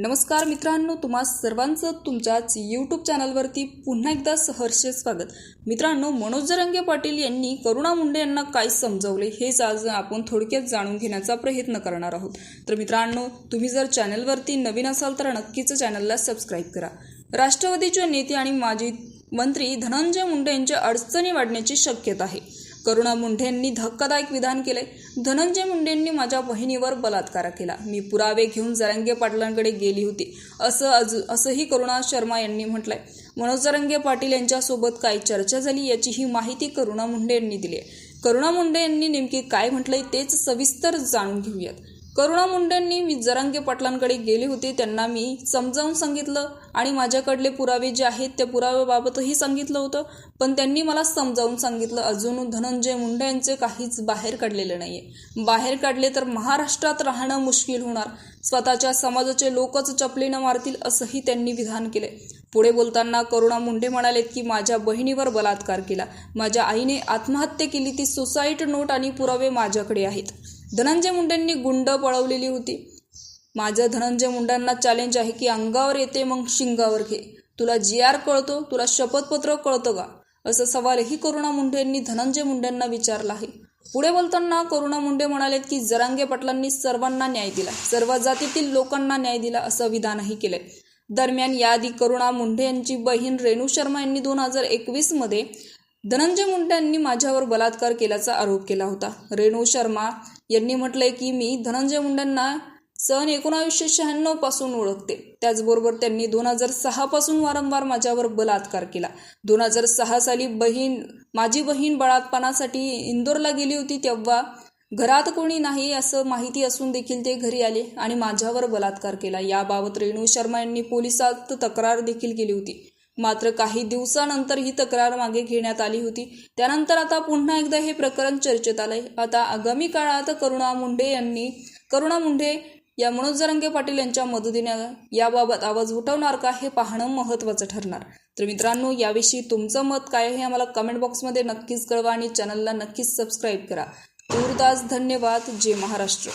नमस्कार मित्रांनो तुम्हा सर्वांचं तुमच्याच यूट्यूब चॅनलवरती पुन्हा एकदा सहर्ष स्वागत. मित्रांनो मनोज जरंगे पाटील यांनी करुणा मुंडे यांना काय समजवले हेच आज आपण थोडक्यात जाणून घेण्याचा प्रयत्न करणार आहोत. तर मित्रांनो तुम्ही जर चॅनलवरती नवीन असाल तर नक्कीच चॅनलला सबस्क्राईब करा. राष्ट्रवादीचे नेते आणि माजी मंत्री धनंजय मुंडे यांच्या अडचणी वाढण्याची शक्यता आहे. करुणा मुंडेंनी धक्कादायक विधान केले. धनंजय मुंडेंनी माझ्या बहिणीवर बलात्कार केला. मी पुरावे घेऊन जरंगे पाटलांकडे गेली होती. असं अजून असंही करुणा शर्मा यांनी म्हटलंय. मनोज जरंगे पाटील यांच्यासोबत काय चर्चा झाली याची ही माहिती करुणा मुंडे यांनी दिली आहे. करुणा मुंडे यांनी नेमकी काय म्हटलंय तेच सविस्तर जाणून घेऊयात. करुणा मुंडेंनी मी जरांगे पाटलांकडे गेले होते त्यांना मी समजावून सांगितलं आणि माझ्याकडले पुरावे जे आहेत त्या पुराव्याबाबतही सांगितलं होतं. पण त्यांनी मला समजावून सांगितलं अजून धनंजय मुंडे यांचे काहीच बाहेर काढलेलं नाहीये. बाहेर काढले तर महाराष्ट्रात राहणं मुश्किल होणार. स्वतःच्या समाजाचे लोकच चपलीनं मारतील असंही त्यांनी विधान केले. पुढे बोलताना करुणा मुंडे म्हणालेत की माझ्या बहिणीवर बलात्कार केला. माझ्या आईने आत्महत्या केली ती सुसाईड नोट आणि पुरावे माझ्याकडे आहेत. धनंजय मुंडेंनी गुंड पळवलेली होती. माझं धनंजय मुंडांना चॅलेंज आहे की अंगावर येते मग शिंगावर घे. तुला जी आर कळतो तुला शपथपत्र कळतं का? असं सवालही करुणा मुंडे यांनी धनंजय मुंडेंना विचारला आहे. पुढे बोलताना करुणा मुंडे म्हणालेत की जरांगे पाटलांनी सर्वांना न्याय दिला सर्व जातीतील लोकांना न्याय दिला असं विधानही केलंय. दरम्यान याआधी करुणा मुंडे यांची बहीण रेणू शर्मा यांनी दोन हजार एकवीसमध्ये धनंजय मुंडेंनी माझ्यावर बलात्कार केल्याचा आरोप केला होता. रेणू शर्मा यांनी म्हटलंय की मी धनंजय मुंडेंना सन एकोणावीसशे शहाण्णवपासून ओळखते. त्याचबरोबर त्यांनी दोन हजार सहा पासून वारंवार माझ्यावर बलात्कार केला. दोन हजार सहा साली बहीण माझी बहीण बळात्पणासाठी इंदोरला गेली होती तेव्हा घरात कोणी नाही असं माहिती असून देखील ते घरी आले आणि माझ्यावर बलात्कार केला. याबाबत रेणू शर्मा यांनी पोलिसात तक्रार देखील केली होती. मात्र काही दिवसानंतर ही तक्रार मागे घेण्यात आली होती. त्यानंतर आता पुन्हा एकदा हे प्रकरण चर्चेत आलंय. आता आगामी काळात करुणा मुंडे यांनी करुणा मुंडे या मनोज जरंगे पाटील यांच्या मदतीने याबाबत आवाज उठवणार का हे पाहणं महत्त्वाचं ठरणार. तर मित्रांनो याविषयी तुमचं मत काय हे आम्हाला कमेंट बॉक्समध्ये नक्कीच कळवा आणि चॅनलला नक्कीच सबस्क्राईब करा. तूर्तास धन्यवाद. जय महाराष्ट्र.